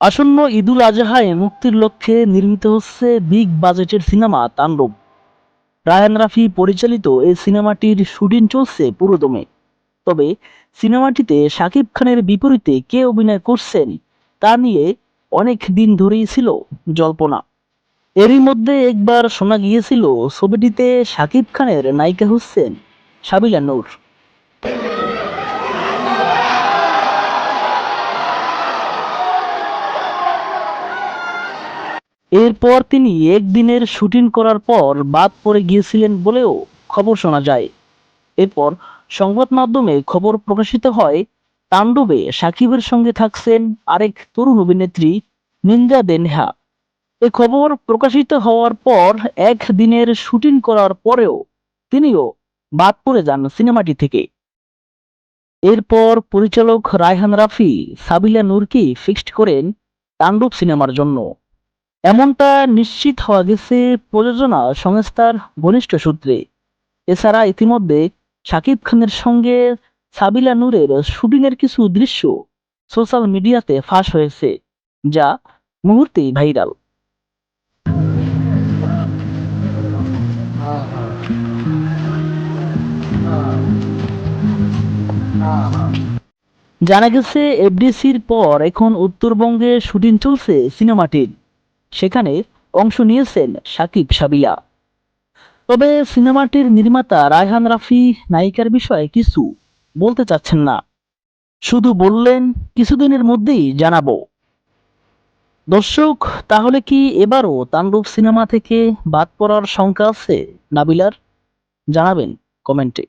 আসন্ন ঈদুল আজহায় মুক্তির লক্ষ্যে নির্মিত হচ্ছে বিগ বাজেটের সিনেমা তাণ্ডব। রায়ান রাফি পরিচালিত এই সিনেমাটির শুটিং চলছে পুরোদমে। তবে সিনেমাটিতে শাকিব খানের বিপরীতে কে অভিনয় করছেন তা নিয়ে অনেক দিন ধরেই ছিল জল্পনা। এরই মধ্যে একবার শোনা গিয়েছিল, ছবিটিতে শাকিব খানের নায়িকা হচ্ছেন সাবিলা নূর। এরপর তিনি একদিনের শুটিং করার পর বাদ পড়ে গিয়েছিলেন বলেও খবর শোনা যায়। এরপর সংবাদ মাধ্যমে খবর প্রকাশিত হয়, তাণ্ডবে সাকিবের সঙ্গে থাকছেন আরেক তরুণ অভিনেত্রী নিন্দা দেনহা। এ খবর প্রকাশিত হওয়ার পর এক দিনের শুটিং করার পরেও তিনিও বাদ পড়ে যান সিনেমাটি থেকে। এরপর পরিচালক রায়হান রাফি সাবিলা নূরকে ফিক্সড করেন তাণ্ডব সিনেমার জন্য। এমনটা নিশ্চিত হওয়া গেছে প্রযোজনা সংস্থার ঘনিষ্ঠ সূত্রে। এছাড়া ইতিমধ্যে শাকিব খানের সঙ্গে সাবিলা নূরের শুটিংয়ের কিছু দৃশ্য সোশ্যাল মিডিয়াতে ফাঁস হয়েছে, যা মুহূর্তেই ভাইরাল। জানা গেছে, এফডিসির পর এখন উত্তরবঙ্গে শুটিং চলছে সিনেমাটির। সেখানে অংশ নিয়েছেন সাকিব সাবিয়া। তবে সিনেমাটির নির্মাতা রায়হান রাফি নায়িকার বিষয়ে কিছু বলতে চাচ্ছেন না। শুধু বললেন, কিছুদিনের মধ্যেই জানাব। দর্শক, তাহলে কি এবারও তাণ্ডব সিনেমা থেকে বাদ পড়ার শঙ্কা আছে নাবিলার? জানাবেন কমেন্টে।